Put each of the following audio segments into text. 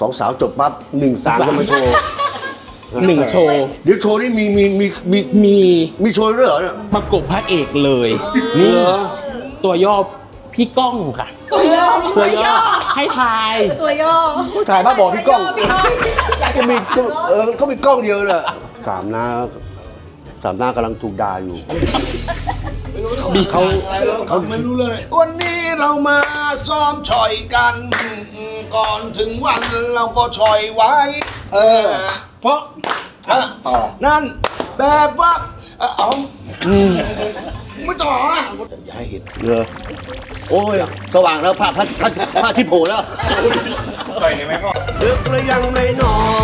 สองสาวจบปั๊บหนึ่งสามก็มาโชว์หนึ่งโชว์ เดี๋ยวโชว์นี่มีมีมีมีมีมีโชว์ด้วยเหรอเนี่ยประกบพระเอกเลยเหนี่รอตัวย่อพี่ก้องค่ะ ตัวย่อตัวย่อให้ทาย ตัวย่อถ่ายภาพบอกพี่ก้องพี่ก้องก็มีเออเขามีกล้องเดียวเลยสามหน้าสามหน้ากำลังถูกด่าอยู่ บีเขาเขาไม่รู้เลยวันนี้เรามาซ้อมชอยกัน ก่อนถึงวันเราก็ชอยไว้ เออ เพราะต่อนั่นแบบว่าเออเอาไม่ต่ออะอย่าให้เห็นเลยโอ้ย สว่างแล้วพระพระพระพระที่โผล่แล้วต่อยเห็นไหมพ่อดึกแล้วยังไม่นอน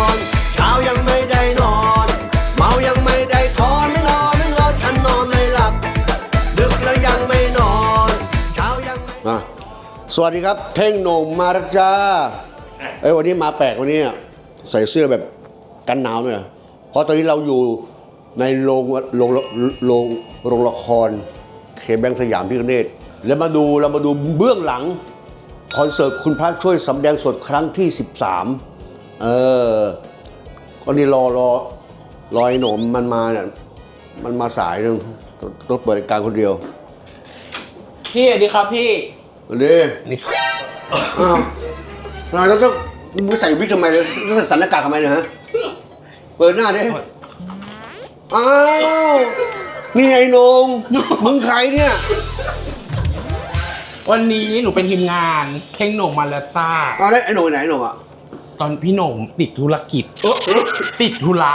สวัสดีครับ เท่งโหน่งมาแล้วจ้าเอ้ยวันนี้มาแปลกวันนี้อะใส่เสื้อแบบกันหนาวหน่อยเพราะตอนนี้เราอยู่ในโรงโรงโรงโรงละครเคแบงค์สยามพิคเนตแล้วมาดูเรามาดูเบื้องหลังคอนเสิร์ตคุณพระช่วยสำแดงสดครั้งที่ 13 เออก็นี่รอรอรอไอ้หนมมันมาเนี่ยมันมาสายนึงต้องต้องเปิดรายการคนเดียว พี่สวัสดีครับพี่ วันนี้นี่ครับอ้าวทำไมต้องต้องมึงใส่วิกทำไมเลยต้องใส่สันหน้ากากทำไมเนี่ยฮะ เปิดหน้าดิอ้าวนี่ไอ้หนงมึงใครเนี่ย วันนี้หนูเป็นทีมงานเท่งโหน่งมาแล้วจ้าอ้าวแล้วไอ้หนงไหนไอ้หนงอะตอนพี่โหน่งติดธุรกิจเอ้อติดธุระ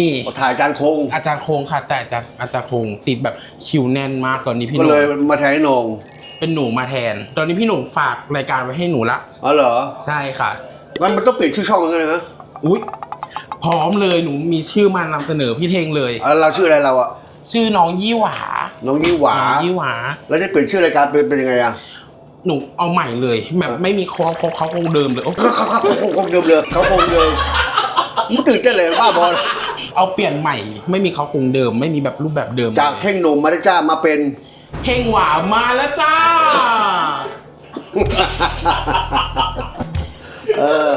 นี่ ถ่ายจานคง อาจารย์โคงค่ะแต่อาจารย์อาจารย์โคงติดแบบคิวแน่นมากตอนนี้พี่โหก็น่เลยงมาแทนไอ้หนง เป็นหนูมาแทน ตอนนี้พี่โหน่งฝากรายการไว้ให้หนูละ อ๋อเหรอใช่ค่ะมันมันต้องเปลี่ยนชื่อช่องแล้วไงฮะอุ๊ย พร้อมเลยหนูมีชื่อมานำเสนอพี่เทงเลยอะเราชื่ออะไรเราอะชื่อน้องยี่หวาน้องยี่หวาน้องยี่หวา แล้วจะเปลี่ยนชื่อรายการเป็นเป็นยังไงอะหนูเอาใหม่เลยแบบไม่มีเขาเขาเขาคงเดิมเลยโอ้เขาเขาเขาเขาคงเดิมเลยเขาคงเดิมมึงตื่นเต้นเลยบ้าบอลเอาเปลี่ยนใหม่ ไม่มีเขาคงเดิม ไม่มีแบบรูปแบบเดิมจากเท่งหนุ่มมาได้จ้ามาเป็น เทงหวามาแล้วจ้า เออ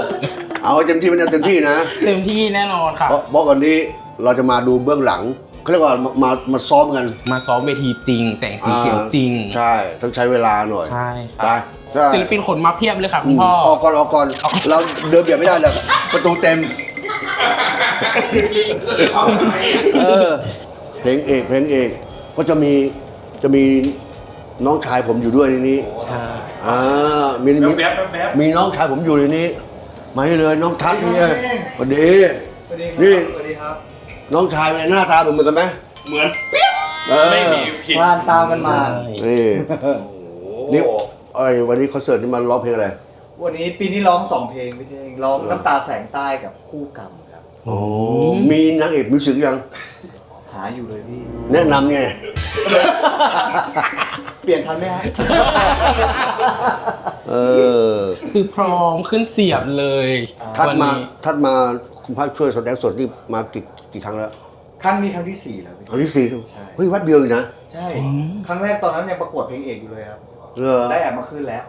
เอาให้เต็มที่มันเอาเต็มที่นะเต็มที่แน่นอนค่ะ เพราะเพราะวันนี้เราจะมาดูเบื้องหลังเขาเรียกว่ามามามาซ้อมกันมาซ้อมเวทีจริง แสงสีเขียวจริง ใช่ ต้องใช้เวลาหน่อยใช่ไปค่ะใช่ศิลปินขนมาเพียบเลยค่ะคุณพ่อออกก่อนออกก่อนเราเดินเบียดไม่ได้เลยประตูเต็ม เออเพลงเอกเพลงเอกก็จะมี จะมีน้องชายผมอยู่ด้วยในนี้ใช่อ่ามีมีแป๊บแป๊บแป๊บ มีน้องชายผมอยู่ในนี้ มาให้เลยน้องทัศน์นี่ไงสวัสดี สวัสดีครับนี่ สวัสดีครับ น้องชายเนี่ยหน้าตาเหมือนกันไหมเหมือนเออไม่มีผิดคลานตามกันมา นี่โอ้นี่ไอ้ยวันนี้คอนเสิร์ตนี่มันร้องเพลงอะไรวันนี้ปีนี้ร้องสองเพลงพี่เท่งร้องน้ำตาแสงใต้กับคู่กรรมครับโอ้มีนางเอกมิวสิกยัง หาอยู่เลยพี่ แนะนำไง เปลี่ยนทันไหมฮะ เออ คือพร้อมขึ้นเสียบเลยทัดวันมานี้ทัดมาคุณพระช่วยแสดงสดนี่มากี่กี่ครั้งแล้วครั้งนี้ครั้งที่สี่แล้วพี่ ครั้งที่สี่ใช่ เฮ้ยวัดเดียวอยู่นะ ใช่ ครั้งแรกตอนนั้นยังประกวดเพลงเอกอยู่เลยครับเออได้แอบมาขึ้นแล้ว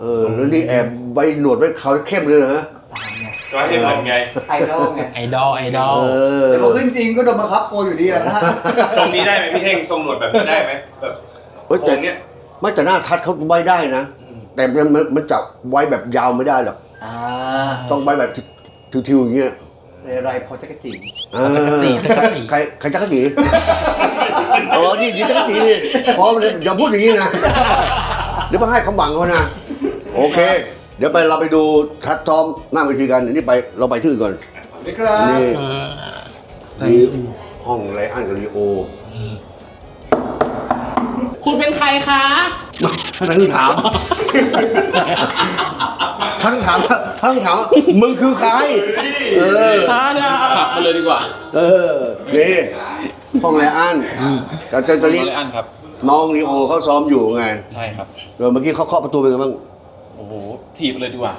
เออแล้วนี่แอบไว้หนวดไว้เขาเข้มเลยนะตามไงก็ให้เหมือนไงไอดอลไงไอดอลไอดอลเออแต่พอขึ้นจริงก็โดนบังคับโกอยู่ดีแหละนะทรงนี้ได้ไหมพี่เท่งทรงหนวดแบบนี้ได้ไหมแบบเฮ้ยโคแต่งเนี้ยไม่แต่หน้าทัดเขาไว้ได้นะ แต่มันมันมันจับไว้แบบยาวไม่ได้หรอกอ่าต้องไว้แบบทิวๆอย่างเงี้ยในไรพอจะกระจิ๋งจักรจีจักรจีใครใครจักรจีเออนี่นี่จักรจีนี่พร้อมเลยอย่าพูดอย่างนี้นะเดี๋ยวมาให้คำหวังเขานะ โอเค เดี๋ยวไปเราไปดูทัดซ้อมหน้าเวทีกันเดี๋ยวนี่ไปเราไปที่อื่นก่อนนี่ครับนี่เออนี่ห้องไรอันกับลีโอ คุณเป็นใครคะท่านต้องถามท่านต้องถามท่านต้องถามว่ามึงคือใคร เออ ตาดาขับมาเลยดีกว่า เออนี่ห้องไรอันแต่แต่ตอนนี้เลยอันครับน้องลีโอเขาซ้อมอยู่ไง ใช่ครับเออเมื่อกี้เขาเคาะประตูเป็นไงบ้าง โอ้โหถีบเลยดีกว่า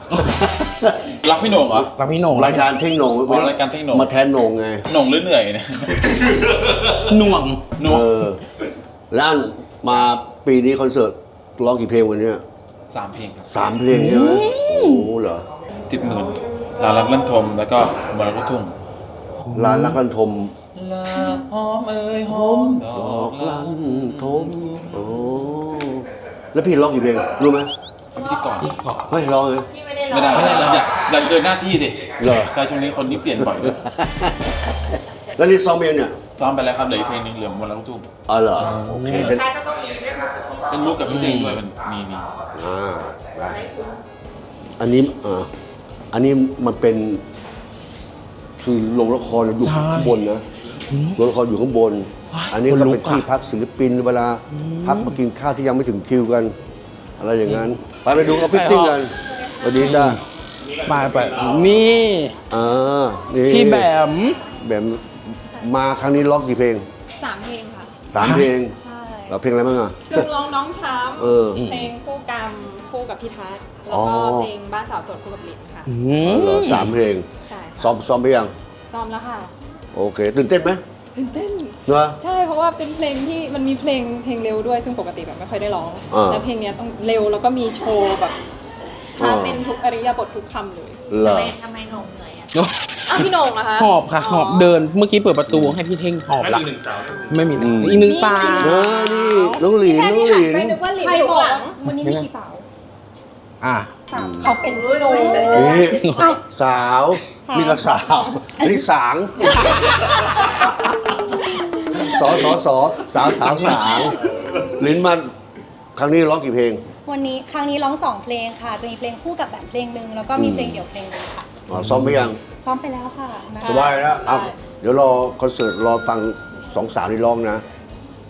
รักพี่โหน่งเหรอ รักพี่โหน่งรายการเท่งโหนงอ๋อรายการเท่งโหน่ง มาแทนโหนงไง โหน่งหรือเหนื่อยเนี่ยหน่วงหน่วเองอแล้วอันมาปีนี้คอนเสิร์ตร้องกี่เพลงวันเนี้ยสามเพลงครับสามเพลงใช่ไหมโอ้โหเหรอติดหมื่นลาลับลั่นทมแล้วก็มรกกทุ่งร้านรักลันทมลาหอมเอ่ยหอมดดออกกลัลันนทมโอ้แล้วพี่ร้องกี่เพลงรู้ไหม เป็นพิธีกรไม่ร้องเลยไม่ได้ไม่ได้อยากอยากเกินหน้าที่ดิเหรอ ใช่ช่วงนี้คนนี้เปลี่ยนบ่อยด้วยแล้วนี่ซ้อมเองเนี่ยซ้อมไปแล้วครับเหลืออีกเพลงหนึงเหลือมรกกทุ่งอ๋อเหรอโอเคเป็นเป็นมุกกับพี่เด้งด้วยมันมีมีอ่าไปอันนี้อ่าอันนี้มันเป็น คือโรงละครอยู่ใช่ข้างบนนะโรงละครอยู่ข้างบน อันนี้คนก็ลุเป็นกอะที่พักศิลปินเวลาพักมากินข้าวที่ยังไม่ถึงคิวกัน อะไรอย่างนั้น ไปไปดูเขาฟิตติ้งกันสวัสดีจ้าไปไปนี่อ่านี่พี่แบมแบมมาครั้งนี้ร้องกี่เพลงสามเพลงค่ะสามเพลงใช่แล้วเพลงอะไรบ้างอะคือร้องน้องช้เออำเพลงคู่กรรมคู่กับพี่ทัศน์แล้วอ๋อก็เพลงบ้านสาวโสดคู่กับลินค่ะ อือ๋อเหรอมสามเพลงใช่ค่ะซ้อมซ้อมไปยังซ้อมแล้วค่ะ โอเค ตื่นเต้นไหม ตื่นเต้น เนอะ ใช่เพราะว่าเป็นเพลงที่มันมีเพลงเพลงเร็วด้วยซึ่งปกติแบบไม่ค่อยได้ร้องอ่า แล้วเพลงเนี้ยต้องเร็วแล้วก็มีโชว์แบบท่าอ่าเต้นทุกอริยบททุกคำเลยเหรอ ทำไมหนงเหนื่อยอะอ้าวพี่หนงเหรอคะหอบค่ะหอบเดินเมื่อกี้เปิดประตูให้พี่เท่งหอบนั่นละคือหนึ่งสาวไม่มีอืม อีกหนึ่งสาเอวอนี่น้องหลินแค่น้องที่หหันลิน ไปนึกว่าลินใครอยู่บอกหลัว่าง วันนี้มีกี่สาว อะ สามเขาเป็นหนงนี่สาว นี่ก็สาวอันนี้สางสอสอสอสาวสาวสาวลิ้นมันครั้งนี้ร้องกี่เพลง วันนี้ครั้งนี้ร้องสองเพลงค่ะ จะมีเพลงคู่กับแบบเพลงหนึ่งแล้วก็มีเพลงเดี่ยวเพลงหนึงค่ะอ๋อซ้อมไปยัง ซ้อมไปแล้วค่ะนะคะสบายแล้วเอาเดี๋ยวรอคอนเสิร์ตรอฟังสองสาวนี่ร้องนะ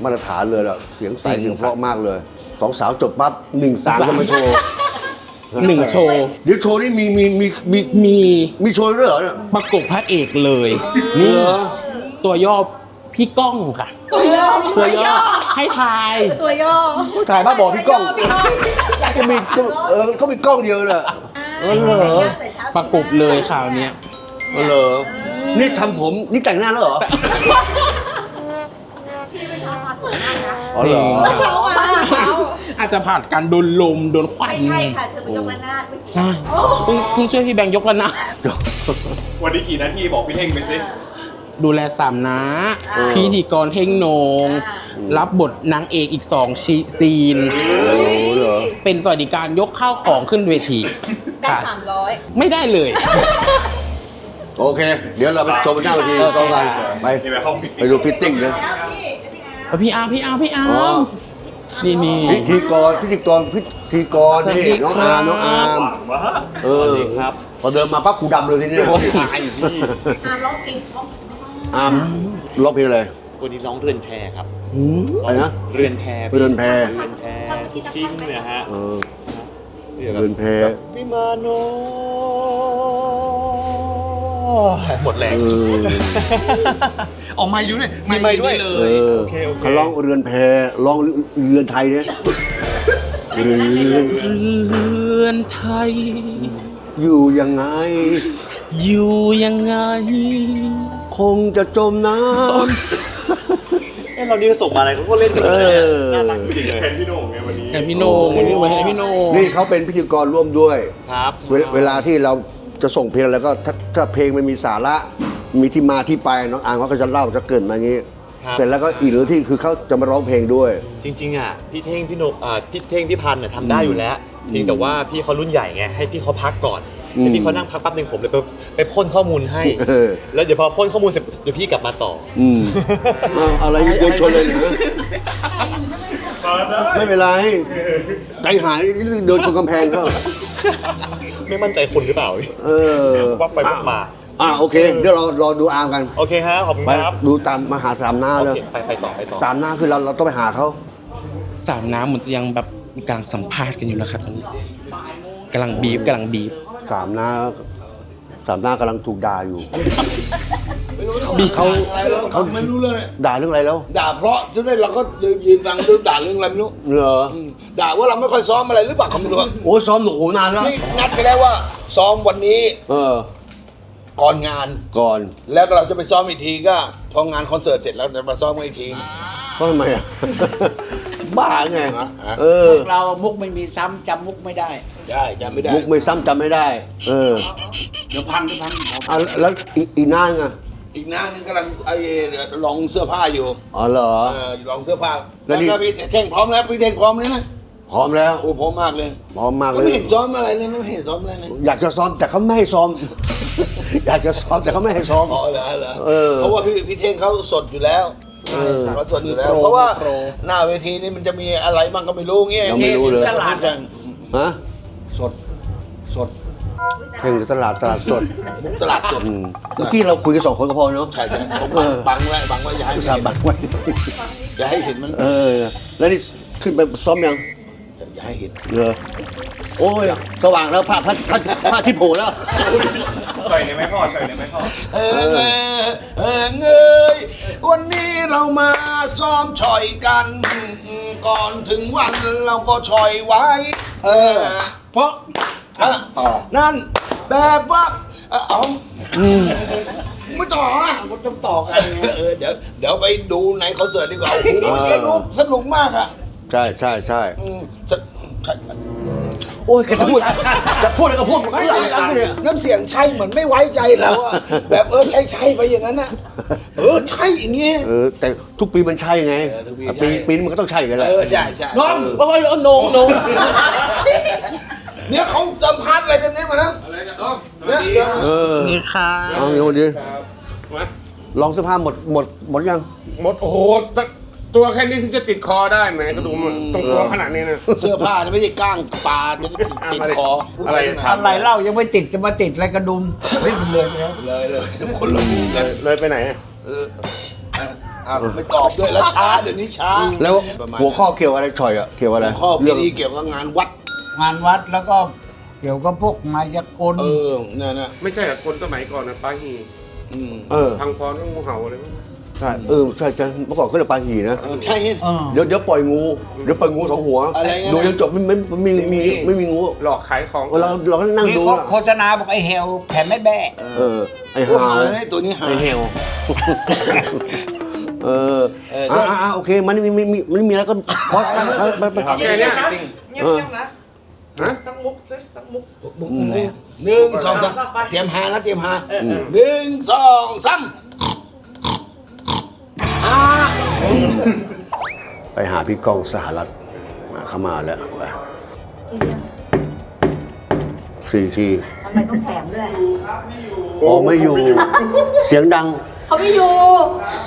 มาตรฐานเลยล่ะ เสียงใสจริงเสียงเพราะมากเลย สองสาวจบปั๊บหนึ่งสามก็มาโชว์ หนึ่งโชว์เดี๋ยวโชว์นี่มีมีมีมีมีมีโชว์ด้วยเหรอเนี่ยประกบพระเอกเลยนี่เหรอตัวย่อพี่ก้องค่ะ ตัวย่อตัวย่อให้ทาย ตัวย่อถ่ายภาพบอกพี่ก้องก็มีเออเขามีกล้องเดียวเลยเออเหรอประกบเลยข่าวเนี้ยเออเหรอนี่ทำผมนี่แต่งหน้าแล้วเหรออ๋อเหรอเช้ามาเช้า อาจจะผ่านการโดนลมโดนควันไม่ใช่ค่ะ เธอไปยกระนาดเมื่อกี้ใช่เพิ่งเพิ่งช่วยพี่แบงค์ยกแล้วนะวันนี้กี่นาทีบอกพี่เท่งไปสิดูแลสามนะพิธีกรเท่งโหนงรับบทนางเอกอีกสองชีซีน โอ้เหรอ เป็นสวัสดิการยกข้าวของขึ้นเวทีได้ค่ะสามร้อย ไม่ได้เลย โอเค เดี๋ยวเราไปชมกันหน้าเวทีโอเคต้องกันไป นี่ไปห้องปิดไปดูฟิตติ้งเลยแล้วพี่อาร์มพี่อาร์มพี่อาร์อ๋อม นี่นี่ พิธีกรพิธีกรพิธีกรสวัสนี่ดีน้องครับอาร์มน้องอาร์มว้าเออครับพอเดินมาปั๊บกูดำเลยทีนี้อ่าร้องเพลงเพราะอาร์มร้องเพลงอะไรวันนี้ร้องเรือนแพครับอืมอะไรนะเรือนแพเรือนแพเรือนแพสุจิ้นเนี่ยฮะเออเนี่ยเรือนแพวิมาโน หมดแรง เออออกมาอยู่ด้วยมีไม้ด้วย เลเอย อโอเคโอเค เขาร้องเรือนแพร้องเรือนไทยเนี่ยเรือนเรือนไทย อยู่ยังไง อยู่ยังไง คงจะจมน้เอ้เรานี่ก็ส่งมาอะไรเขาก็เล่นกันำเออน่ารักจริงเลยแทนพี่โหน่งไงวันนี้แต่พี่โหนงวันนี้ไว้ให้พี่โหนง นี่เขาเป็นพิธีกรร่วมด้วย ครับ เวลเวลาที่เรา จะส่งเพลงแล้วก็ถ้าถ้าเพลงมันมีสาระมีที่มาที่ไปน้องอ่างเขาก็จะเล่าจะเกรินมาอย่างนี้ ครับ เสร็จแล้วก็อีกหรือที่คือเขาจะมาร้องเพลงด้วย จริงๆอะพี่เท่งพี่โนอ่าพี่เท่งพี่พันธ์น่ะทำได้อยู่แล้วเพียงแต่ว่าพี่เขารุ่นใหญ่ไงให้พี่เขาพักก่อนอืมให้พี่เขานั่งพักแป๊บหนึงผมเลยไปไปพ่นข้อมูลให้ เออ แล้วเดี๋ยวพอพ่นข้อมูลเสร็จเดี๋ยวพี่กลับมาต่อออืมเอาอะไรเดินชนเลยเหรอไม่เป็นไรใจหายเดินชนกำแพงเขา ไม่มั่นใจคนหรือเปล่าเออวับไปวับมาอะโอเค เดี๋ยวเรารอดูอาร์มกัน โอเคฮะขอบคุณไปครับดูตามมาหาสามหน้าโอเลยเคไปไปต่อไปต่อสามหน้าคือเราเราต้องไปหาเขาสามน้ำเหมือนจะยังแบบกำลังสัมภาษณ์กันอยู่แล้วครับตอนนี้กำลังบีบกำลังบีบสามหน้าสามหน้ากำลังถูกด่าอยู่ บีบเขาเขาไม่รู้เรื่องเลยด่าเรื่องอะไรแล้ว ด่าเพราะฉะนั้นเราก็ยืนฟังดูด่าเรื่องอะไรไม่รู้เหรอด่าว่าเราไม่ค่อยซ้อมอะไรหรือเปล่าก็ไม่รู้อะโอ้ยซ้อมหนูโหนานแล้วนี่นัดไปแล้วว่าซ้อมวันนี้ เออ ก่อนงานก่อน แล้วก็เราจะไปซ้อมอีกทีก็พองานคอนเสิร์ตเสร็จแล้วจะมาซ้อมกันอีกทีก็ทำไมอะบ้าไงอะเออเรามุกไม่มีซ้ำจำมุกไม่ได้เใช่จำไม่ได้ มุกไม่ซ้ำจำไม่ได้ เออ เดี๋ยวพังเดี๋ยวพังเดี๋ยวพังเอาแล้วอีกอีกนานไง อีกนางนึงกำลังไอ้ลองเสื้อผ้าอยู่อ๋อเหรอ เออลองเสื้อผ้าแล้แล้ววนี่ ก็พี่เท่งพร้อมแล้วพี่เท่งพร้อมเลยนะพร้อมแล้ว โอ้พร้อมมากเลยพร้อมมากก็เลไม่ยเห็นซ้อมอะไรเลยนะไม่เห็นซ้อมอะไรเลยอยากจะซ้อมแต่เขาไม่ให้ซ้อม อยากจะซ้อมแต่เขาไม่ให้ซ้อม อ๋อเหรอเหรอเออเพราะว่าพี่พี่เท่งเขาสดอยู่แล้วเขาสดอยู่แล้ว โปรเพราะว่าโปร หน้าเวทีนี่มันจะมีอะไรบ้างก็ไม่รู้เงี้ยยังไม่รู้เลย ตลาดกันฮะสด สด เพ่งตลาดตลาดสดตลาดสดอืมเมื่อกี้เราคุยกันสองคนก็พอเนาะใช่ใช่ผมบังบังไว้บังไว้อย่าให้สาเห็นบังไว้ อย่าให้เห็นมันเออ แล้วนี่ขึ้นไปซ้อมยังอย่าให้เห็นเหรอโอ้ย สว่างแล้วพระพระพระพระที่โผล่แล้ว ใส่เลยไหมพ่อใส่เลยไหมพ่อ เออเออเออเงยวันนี้เรามาซ้อมฉ่อยกัน ก่อนถึงวันเราก็ฉ่อยไว้ เออ เพราะ ต่อ นั่น แบบว่าเออเอาไม่ต่อนะมันต้องต่อกันเออเดี๋ยวเดี๋ยวไปดูในคอนเสิร์ตดีกว่าโอ้โหสนุกสนุกมากอะใช่ใช่ใช่อืมจะใช่โอ้ยแกจะพูดจะพูดอะไรก็พูดไม่ได้กันเนี่ยน้ำเสียงใช่เหมือนไม่ไว้ใจเราอะแบบเออใช่ใช่ไปอย่างนั้นอะเออใช่อย่างเงี้ยเออแต่ทุกปีมันใช่ไงเออทุกปีปีใช่ปีนี้มันก็ต้องใช่กันแหละเออใช่ใช่น้องเพราะว่าโนงโนง เนี่ยเขาสัมภาษณ์อะไรกันเนี่ยมาแล้วอะไรกันอ๋อเนี่ยเออนี่ค่ะเอาโยนดิมาลองเสื้อผ้าหมดหมดหมดยัง หมดโอ้โหตตัวแค่นี้ถึงจะติดคอได้ไหมก็ดูมันตรงตัวขนาดนี้นะเสื้อผ้าเนี่ยไม่ใช่ก้างปลาจะได้ติดติดคออะไรพูดถามอะไรเล่ายังไม่ติดจะมาติดอะไรกระดุมเฮ้ยมันเลยไปแล้วเลยเลยคนละมุมกันเลยไปไหนอะเอออะอะไม่ตอบด้วยแล้วช้าเดี๋ยวนี้ช้าแล้วประมาณหัวข้อเกี่ยวอะไรฉ่อยอะเกี่ยวอะไรหัวข้อปีเรื่องนี้เกี่ยวกับงานวัด งานวัดแล้วก็เกี่ยวกับพวกมายากลเออเนี่ยนะไม่ใช่อะคนสมัยก่อนนะปาหีอืมเออพังพรต้องงูเห่าอะไรพวกนั้นใช่เออใช่ใช่เมื่อก่อนเขาเรียกปลาหีนะเออใช่ เออเดี๋ยวเดี๋ยวปล่อยงูเดี๋ยวปล่อยงูสองหัวอะไรเงี้ยนะ ดูจนจบไม่ไม่ไม่มีมีไม่มีงูหลอกขายของเราเราก็นั่งมีดูโฆอะโฆษณาบอกไอ้เฮลแผ่ไม่แบ้เออไอ้ตัวห่าหาเนี่ยตัวนี้หา ไอ้เฮลเออเออ อ่าอ่าโอเคมันไม่มีมีมันไม่มีแล้วก็พอไปไปไป แค่เนี้ยเออบุ กไหนอะหนึ่งสองสามเตรียมหานะเตรียมหาหนึ่งสองสามอ่าไปหาพี่ก้องสหรัฐมาเข้ามาแล้วไปสี่ทีทำไมต้องแถมด้วย โอ้ไม่อยู่ เสียงดัง เขาไม่อยู่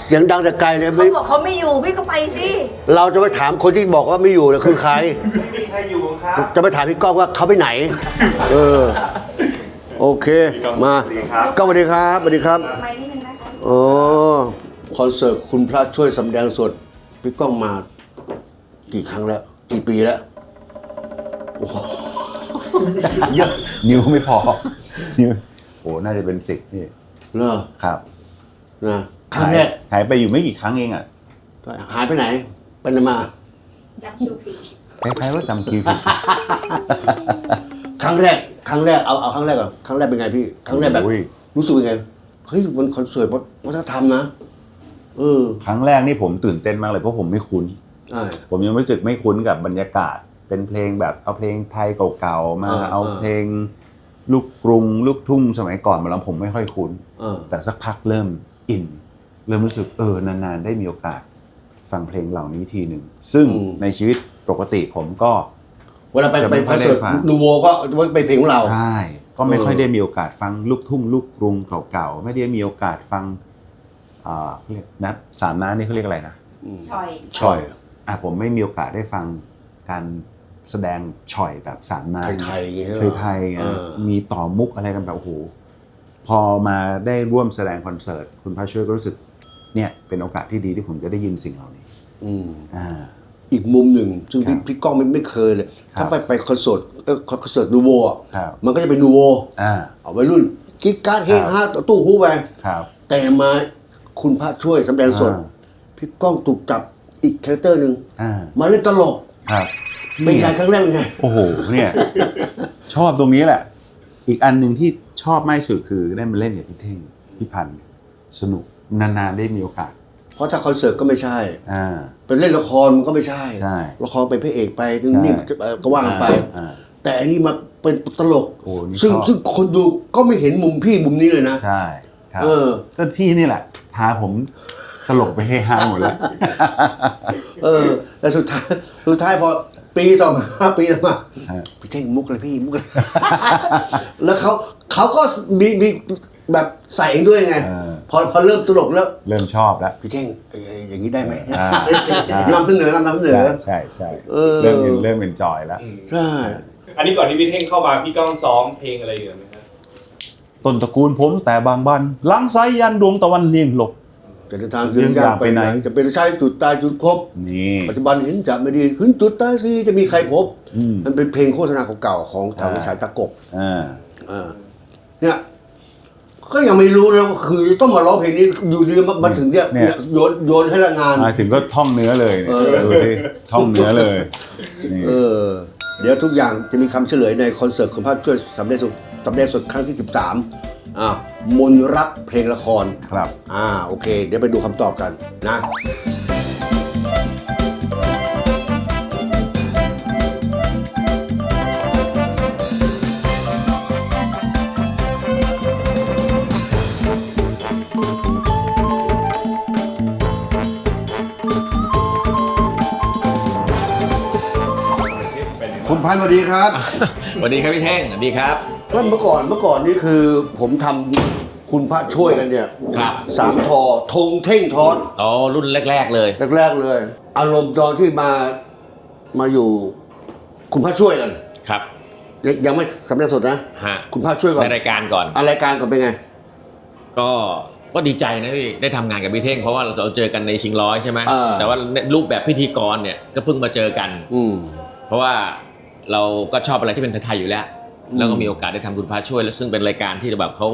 เสียงดังแต่ไกลเลยเขาไม่บอกเขาไม่อยู่พี่ก็ไปสิเราจะไปถามคนที่บอกว่าไม่อยู่เนี่ยคือใคร ไม่มีใครอยู่ครับจะไปถามพี่ก้องว่าเขาไปไหน เออ โอเคมาก้องสวัสดีครับสวัสดีครับไปนิดนึงนะคะโอ้คอนเสิร์ตคุณพระช่วยสำแดงสดพี่ก้องมา กี่ครั้งแล้ว กี่ปีแล้วโอ้โหเยอะนิ้วไม่พอ นิ้วโอ้น่าจะเป็นสิบนี่เหรอครับ นะครั้งแรกหายไปอยู่ไม่กี่ครั้งเองอะหายไปไหนไปไหนมาจำคิวผิดคล้ายๆว่าจำคิวผิดครั้งแรก ครั้งแรกเอาเอาครั้งแรกก่อนครั้งแรกเป็นไงพี่ ครั้งแรกแบบโอ้ยรู้สึกยังไงเฮ้ยมันคอนเสิร์ตวัฒนธรรมนะเออครั้งแรกนี่ผมตื่นเต้นมากเลยเพราะผมไม่คุ้นใช่ผมยังรู้สึกไม่คุ้นกับบรรยากาศ เป็นเพลงแบบเอาเพลงไทยเก่าๆมาเออเอาเออเพลงลูกกรุงลูกทุ่งสมัยก่อนมาแล้วผมไม่ค่อยคุ้นเออแต่สักพักเริ่ม อิน เริ่มรู้สึกเออนานๆ ได้มีโอกาสฟังเพลงเหล่านี้ทีหนึ่ง ซึ่งอืมในชีวิตปกติผมก็ เวลาไปจะไปไม่คค่ออนยได้เสิร์ตฟัง นูโวก็ไปเพลงของเรา ใช่ ก็ไม่เออค่อยได้มีโอกาสฟังลูกทุ่งลูกกรุงเก่าๆ ไม่ได้มีโอกาสฟังอ่าเรียกนัดสามน้านี่เขาเรียกอะไรนะชอยช่อยอะผมไม่มีโอกาสได้ฟังการแสดงฉ่อยแบบสามน้าไทยๆอย่างเงี้ยไทยไทยๆเออะอมีต่อมุกอะไรกันแบบโอ้โห พอมาได้ร่วมแสดงคอนเสิร์ต คุณพระช่วยก็รู้สึกเนี่ยเป็นโอกาสที่ดีที่ผมจะได้ยินสิ่งเหล่านี้อืมอ่า อีกมุมหนึ่ง ซึ่งพี่ครับพี่ก้องไม่ไม่เคยเลยครับถ้าไปไปคอนเสิร์ตเออคอนเสิร์ตนูโวอะครับ มันก็จะเป็นนูโวอ่า เอาไว้รุ่นกิ๊กการ์ดเฮครับฮาตู้ฮู้ไปครับ แต่มาคุณพระช่วยสำแดงสด อ่า พี่ก้องถูกจับอีกคาแรคเตอร์หนึ่งอ่ามาเล่นตลกครับเป็นไงครั้งแรกเป็นไง โอ้โหเนี่ย ชอบตรงนี้แหละ อีกอันหนึ่งที่ชอบมากที่สุดคือได้มาเล่นกับพี่เท่งพี่พันธ์สนุกนานๆได้มีโอกาส เพราะถ้าคอนเสิร์ตก็ไม่ใช่อ่าเป็นเล่นละครมันก็ไม่ใช่ ใช่ ละครเป็นพระเอกไปนิ่งใช่ๆก็ว่ากันไป อ่า แต่อันนี้มาเป็นตลก โอ้นี่ซึ่งชอบ ซึ่งคนดูก็ไม่เห็นมุมพี่มุมนี้เลยนะ ใช่ครับเออ ก็พี่นี่แหละ พาผมตลกไปเฮฮาหมดแล้ว เออแล้วสุดท้ายสุดท้ายพอ ปีต่อมา ปีต่อมาฮะพี่เท่งมุกเลยพี่มุกเลยแล้วเขาเขาก็มีมีแบบใส่เองด้วยไงเออพอพอเริ่มตลกแล้ว เริ่มชอบแล้วพี่เท่งเอ้ยอย่างนี้ได้ไหมอ่านำเสนอนำเสนอใช่ใช่เออเริ่มเริ่มเป็นจอยแล้วใช่อันนี้ก่อนที่พี่เท่งเข้ามาพี่ก้องซ้อมเพลงอะไรอยู่ไหมครับต้นตระกูลผมแต่บางบันหลังสายยันดวงตะวันเลียงหลบ จะเดินทางยืนยาวไปไหน จะเป็นชายจุดตายจุดพบนี่ปัจจุบันเห็นจะไม่ดีขึ้นจุดตายสิจะมีใครพบอืมมันเป็นเพลงโฆษณาเก่าๆของทางอ่าสายตะกบอ่าอ่าเนี่ยก็ยังไม่รู้นะว่าคือต้องมาร้องเพลงนี้อยู่ดีมามาถึงเนี่ยเนี่ยโยนโยนให้ละงานมาถึงก็ท่องเนื้อเลยเนี่ยเออดูสิท่องเนื้อเลยนี่เออ เดี๋ยวทุกอย่างจะมีคำเฉลยในคอนเสิร์ตคุณพระช่วยสำเร็จสุดสำเร็จสุดครั้งที่ 13 อ่ามนรักเพลงละคร ครับ อ่าโอเค เดี๋ยวไปดูคำตอบกันนะ คุณพันธ์สวัสดีครับ สวัสดีครับพี่เท่งสวัสดีครับ ก็เมื่อก่อนเมื่อก่อนนี่คือผมทำคุณพระช่วยกันเนี่ยครับ สามทอธงเท่งทอน อ๋อรุ่นแรก ๆ เลย แรกๆเลย อารมณ์ตอนที่มามาอยู่คุณพระช่วยกัน ครับยังยังไม่สำเร็จสุดนะ ฮะคุณพระช่วยก่อนในรายการก่อน อะไรายการก่อนเป็นไง ก็ก็ดีใจนะพี่ได้ทำงานกับพี่เท่งเพราะว่าเราเจอกันในชิงร้อยใช่ไหมเออ แต่ว่ารูปแบบพิธีกรเนี่ยก็เพิ่งมาเจอกัน อืม เพราะว่าเราก็ชอบอะไรที่เป็นไทยๆอยู่แล้ว แล้วก็มีโอกาสได้ทำคุณพระช่วย แล้วซึ่งเป็นรายการที่แบบเขา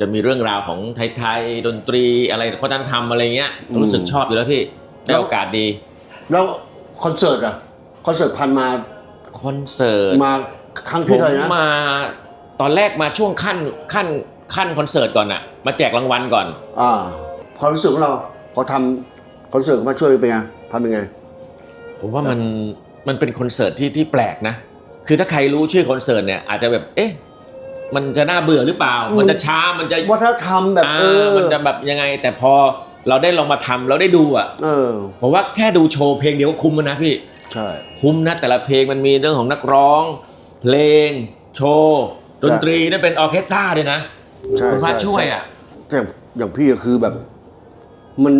จะมีเรื่องราวของไทยๆดนตรีอะไรวัฒนธรรมอะไรเงี้ยรู้สึกชอบอยู่แล้วพี่ได้โอกาสดี แล้วคอนเสิร์ตอะคอนเสิร์ตพันมาคอนเสิร์ตมาครั้งผที่มเท่าไหร่นะมาตอนแรกมาช่วงขั้นขั้นขั้นคอนเสิร์ตก่อนอะมาแจกรางวัลก่อนอ่าความรู้สึกของเราพอทำคอนเสิร์ตคุณพระช่วยเป็นไงพันเป็นไงผมว่ามันมันเป็นคอนเสิร์ตที่ที่แปลกนะ คือถ้าใครรู้ชื่อคอนเสิร์ตเนี่ยอาจจะแบบเอ๊ะมันจะน่าเบื่อหรือเปล่าอืมมันจะช้ามันจะวัฒนธรรมแบบอ่าเออมันจะแบบยังไง แต่พอเราได้ลองมาทำเราได้ดูอะเออผมว่าแค่ดูโชว์เพลงเดียวก็คุ้มแล้วนะพี่ใช่คุ้มนะแต่ละเพลงมันมีเรื่องของนักร้อง เพลง โชว์ดนตรีได้เป็นออร์เคสตราด้วยนะใช่คุณพระใช่วยอะแต่อย่างพี่ก็คือแบบ มัน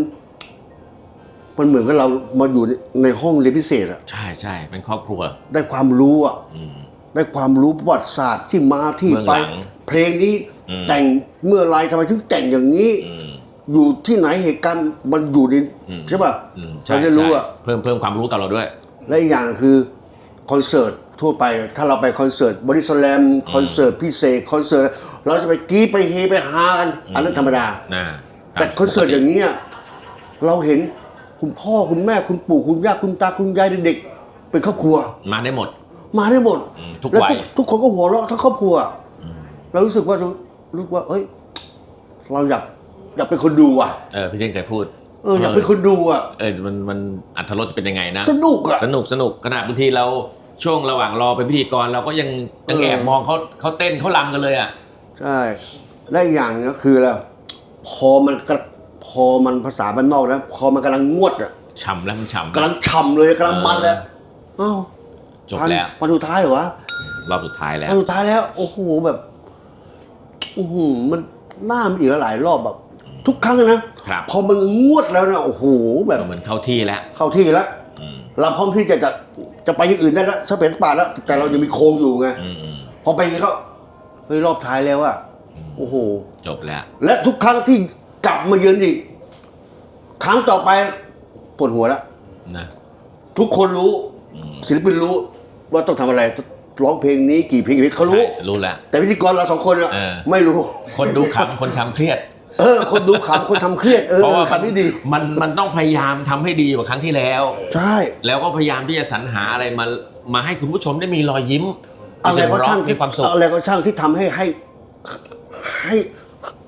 มันเหมือนกับเรามาอยู่ในในห้องเรียนพิเศษอะใช่ใช่เป็นครอบครัวได้ความรู้อะอืม ได้ความรู้ประวัติศาสตร์ที่มาที่เบื้องไปหลังเพลงนี้อืม แต่งเมื่อไรทำไมถึงแต่งอย่างนี้ อืม อยู่ที่ไหนเหตุการณ์มันอยู่ในอืม ใช่ป่ะอืมใช่เราจะรู้ใช่อะเพิ่มเพิ่มความรู้กับเราด้วย และอีกอย่างคือคอนเสิร์ตทั่วไป ถ้าเราไปคอนเสิร์ตบริสแลมคอนเสิร์ตพิเศษคอนเสิร์ตเราจะไปกรีดไปเฮไปฮากันอันนั้นธรรมดา นะแต่คอนเสิร์ตอย่างนี้ยเราเห็น คุณพ่อคุณแม่คุณปู่คุณย่าคุณตาคุณยายเด็กๆเป็นครอบครัว มาได้หมด มาได้หมดอืมทุกแล้ววัย ทุกคนก็หัวเราะทั้งครอบครัวเรารู้สึกว่ารู้สึกว่าเอ้ย เราอยากอยากเป็นคนดูอะเออพี่เท่งเคยพูดเอออยากเป็นคนดูอะ เออมันมันอัธรสจะเป็นยังไงนะ สนุกอะ สนุกสนุกขนาดบางทีเราช่วงระหว่างรอเป็นพิธีกรเราก็ยังยังเออ แอบมองเขาเขาเต้นเขาลำกันเลยอะ ใช่และอีกอย่างก็คืออะไรพอมันกระ พอมันภาษาบ้านนอกนะพอมันกำลังงวดอะฉ่ำแล้วมันฉ่ำกำลังฉ่ำเลยกำลังมันแล้วอ้าวจบแล้วพันสุดท้ายเหรอวะรอบสุดท้ายแล้วอันสุดท้ายแล้ว โอ้โหแบบโอ้โหมันหน้ามันอีกหลายรอบแบบ ทุกครั้งเลยนะครับพอมันงวดแล้วนะโอ้โหแบบเหมือนเข้าที่แล้ว เข้าที่แล้วอืมเราพร้อมที่จะจะจะไปอย่างอื่นได้แล้วสเปนสปาแล้ว แต่เรายังมีโครงอยู่ไงอืมอืมพอไปอย่างนี้เขาเฮ้ยรอบท้ายแล้วอะโอ้โห จบแล้ว และทุกครั้งที่ กลับมาเยือนอีก ครั้งต่อไปปวดหัวแล้วนะ ทุกคนรู้ อืม ศิลปินรู้ว่าต้องทำอะไรร้องเพลงนี้กี่เพลงกี่เพลงเขารู้ ใช่รู้แล้ว แต่พิธีกรเราสองคนอะเออ ไม่รู้ คนดูขำคนทำเครียด เออ คนดูขำคนทำเครียดเออเพราะว่าคำนี้ดี มันมันต้องพยายามทำให้ดีกว่าครั้งที่แล้ว ใช่ แล้วก็พยายามที่จะสรรหาอะไรมามาให้คุณผู้ชมได้มีรอยยิ้มอะไรก็ช่างมีที่ความสุข อะไรก็ช่างที่ทำให้ให้ให้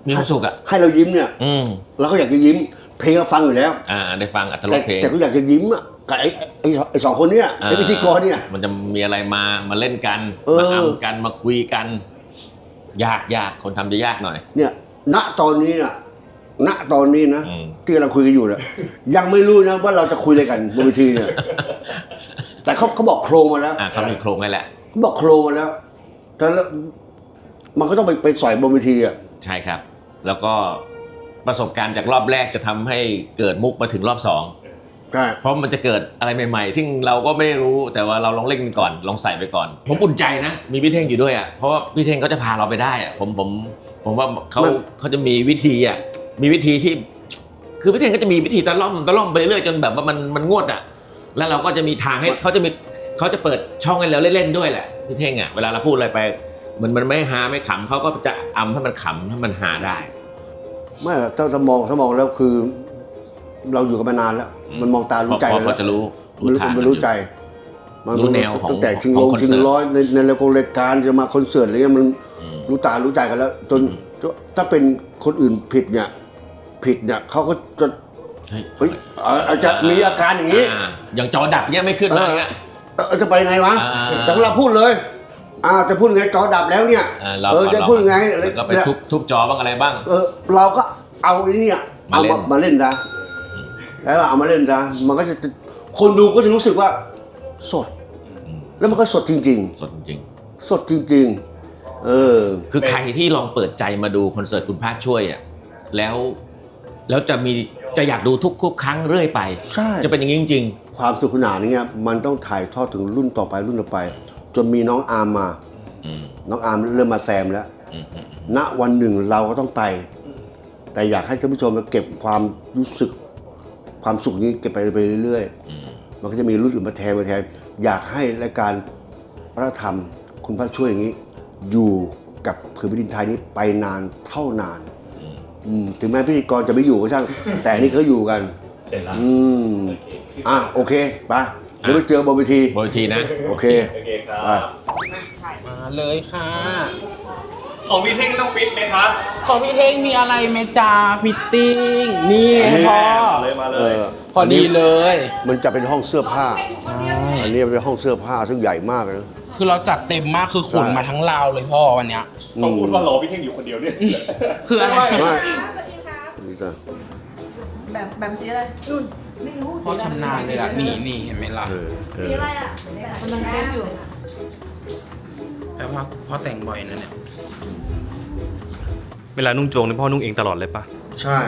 มีความสุขอะ ให้เรายิ้มเนี่ยอืมเราก็อยากจะยิ้ม เพลงเราฟังอยู่แล้ว อ่า ได้ฟังอัตลแต่ดเพลง แต่ก็อยากจะยิ้มอะกับไอ้ไอ้ไอ้สองคนเนี้ยไอ้พิธีกรเนี่ย มันจะมีอะไรมา มาเล่นกัน เออ มาอ้ำกัน มาคุยกัน ยากยากคนทำจะยากหน่อย เนี่ยณตอนนี้น่ะณตอนนี้นะอืม ที่กำลังคุยกันอยู่เนี่ยยังไม่รู้นะว่าเราจะคุยอะไรกันบนเวทีเนี่ย แต่เขาเขาบอกโครงมาแล้วอะเขามีโครงให้แหละ เขาบอกโครงมาแล้วแต่แล้วมันก็ต้องไปไปสอยบนเวทีอะ ใช่ครับ แล้วก็ประสบการณ์จากรอบแรกจะทำให้เกิดมุกมาถึงรอบสองใช่เพราะมันจะเกิดอะไรใหม่ ๆ ที่เราก็ไม่ได้รู้แต่ว่าเราลองเล่นกันก่อนลองใส่ไปก่อน ผมอุ่นใจนะ มีพี่เท่งอยู่ด้วยอะเพราะว่าพี่เท่งเขาจะพาเราไปได้อะผมผมผมว่าเขาเขาจะมีวิธีอะมีวิธีที่ คือพี่เท่งก็จะมีวิธีตะล่อมตะล่อมไปเรื่อยๆจนแบบว่ามันมันงวดอะแล้วเราก็จะมีทางให้เขาจะมีเขาจะเปิดช่องให้เราเล่นๆด้วยแหละพี่เท่งอะเวลาเราพูดอะไรไป มันมันไม่ฮาไม่ขำเขาก็จะอำให้มันขำให้มันหาได้ ไม่ถ้าถ้ามองถ้ามองแล้วคือ เราอยู่กันมานานแล้ว มันมองตารู้ใจพอเลยพอจะรู้มันรู้ทางมันรู้ใจ มันรู้แนวของตั้งแต่ชิงขลองงคอนชิงเสิร์ตร้อยในในรายการรายการจะมาคอนเสิร์ตอะไรเงี้ยมันรู้ตารู้ใจกันแล้ว จนถ้าเป็นคนอื่นผิดเนี่ย ผิดเนี่ยเขาก็จะเฮ้ยเฮ้ยอ่าอาจจะมีอาการอย่างนี้อ่าอย่างจอดับเนี่ยไม่ขึ้นมาอย่างเงี้ยเออจะไปยังไงวะอ่าแต่เราพูดเลย อ่าจะพูดไงจอดับแล้วเนี่ยอ่าเราเออก่อนจะเราพูดไงแล้วก็ไปทุบทุบจอบ้างอะไรบ้าง เออเราก็เอาไอ้เนี่ยมาเอาเล่มานมาเล่นซะแล้วเอามาเล่นซะมันก็จะคนดูก็จะรู้สึกว่า สด แล้วมันก็สดจริงสดจริงๆสดจริง ๆ เออๆคือใครที่ลองเปิดใจมาดูคอนเสิร์ตคุณพระช่วยอะแล้วแล้วจะมีจะอยากดูทุกทุกครั้งเรื่อยไปใช่จะเป็นอย่างนี้จริงความสุขขนาดนี้ยมันต้องถ่ายทอดถึงรุ่นต่อไปรุ่นต่อไปจ นมีน้องอาร์มมาๆอืมน้องอาร์มเริ่มมาแซมแล้ว อืมอืมณวันหนึ่งเราก็ต้องไป แต่อยากให้ท่านผู้ชมมาเก็บความรู้สึก ความสุขนี้เก็บไปไปเรื่อยอืมๆ มันก็จะมีรุ่นอื่นมาแทนมาแทน อยากให้รายการพระธรรมคุณพระช่วยอย่างนี้ อยู่กับผืนแผ่นดินไทยนี้ไปนานเท่านานอืมถึงแม้พิธีกรจะไม่อยู่ก็ช่าง แต่อันนี่เขาอยู่กัน เสร็จแล้วอืมอะโอเคไป เดี๋ยวไปเจอบนเวทีบนเวทีนะ โอเคโอเคครัไปบมาเลยค่ะ ของพี่เท่งต้องฟิตไหมครับของพี่เท่งมีอะไรไหมจ้าฟิตติ้ง นี่พอเลยมาเลเอยอพอดีเลย มันจะเป็นห้องเสื้อผ้าใช่อันนี้เป็นห้องเสื้อผ้าซึ่งใหญ่มากเลยนะคือเราจัดเต็มมากคือขนมาทั้งราวเลยพ่อวันเนี้ย ต้องพูดว่าโหลพี่เท่งอยู่คนเดียวเนี่ย คืออะไร ไม่นี่จ้ะแบบแบบสีอะไรนุ่น ไม่รู้พ่อชำนาญเลยล่ะนี่นี่เห็นไหมล่ะเออเอสีออะไรอะกำลังเทสอยู่แล้วพ่อพ่อแต่งบ่อยนะเนี่ยเวลานุ่งโจงนี่พ่อนุ่งเองตลอดเลยปะใช่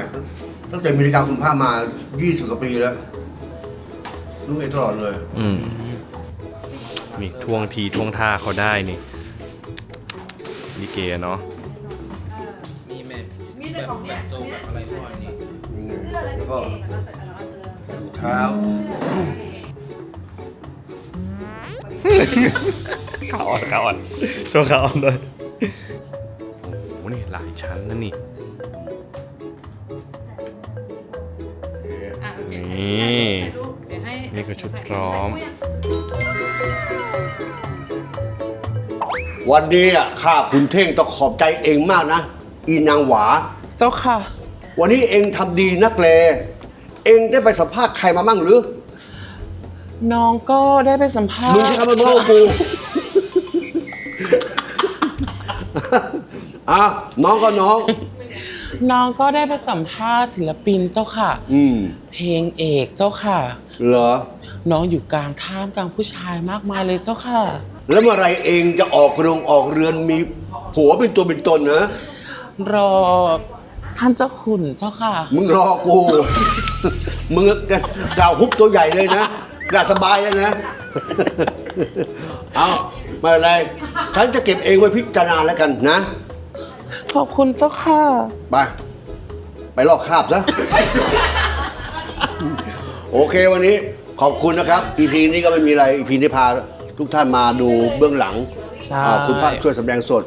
ตั้งแต่มีรายการคุณผ้ามา 20กว่าปีแล้วนุ่งเองตลอดเลย อืมนี่ท่วงทีท่วงท่าเขาได้นี่ลิเกเนาะ เท้าขาอ่อนขาอ่อนโชว์ขาอ่อนเลยโอ้โหนี่หลายชั้นนะนี่นี่นี่คือชุดพร้อม วันนี้อะข้าคุณเท่งต้องขอบใจเองมากนะ อีนางหวา เจ้าค่ะ วันนี้เองทำดีนักเล เองได้ไปสัมภาษณ์ใครมาบ้างหรือ น้องก็ได้ไปสัมภาษมึงณ์ที่ทำมาบ้ากูอะน้องก็น้อง น้องก็ได้ไปสัมภาษณ์ศิลปินเจ้าค่ะ อืมเพลงเอกเจ้าค่ะ เหรอ น้องอยู่กลางท่ามกลางผู้ชายมากมายเลยเจ้าค่ะ แล้วเมื่อไรเองจะออกโรงออกเรือนมีผัวเป็นตัวเป็นตนนะรอ ท่านเจ้าขุนเจ้าค่ะ มึงรอกู มึงกล่าวฮุบตัวใหญ่เลยนะกล่าวสบายเลยนะ เอาไม่เป็นไร ฉันจะเก็บเองไว้พิจารณาแล้วกันนะ ขอบคุณเจ้าค่ะ ไป ไปลอกคราบซะ โอเควันนี้ขอบคุณนะครับ EP นี้ก็ไม่มีอะไร EP นี้พาทุกท่านมาดูเบื้องหลังใช่ อ่าคุณพระช่วยแสดงสด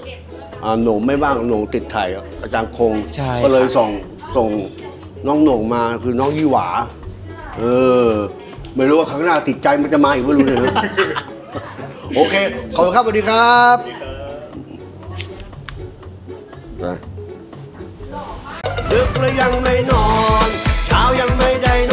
อ่าหนุ่มไม่บ้างหนุ่มติดถ่ายอาจารย์คง ใช่ก็เลยครับ ส่งส่งน้องหนุ่มมาคือน้องยี่หวา เออ ไม่รู้ว่าครั้งหน้าติดใจมันจะมาอีกไม่รู้เลยนะ โอเค ขอบคุณครับสวัสดีครับไปดึกแล้วยังไม่นอน เช้ายังไม่ได้น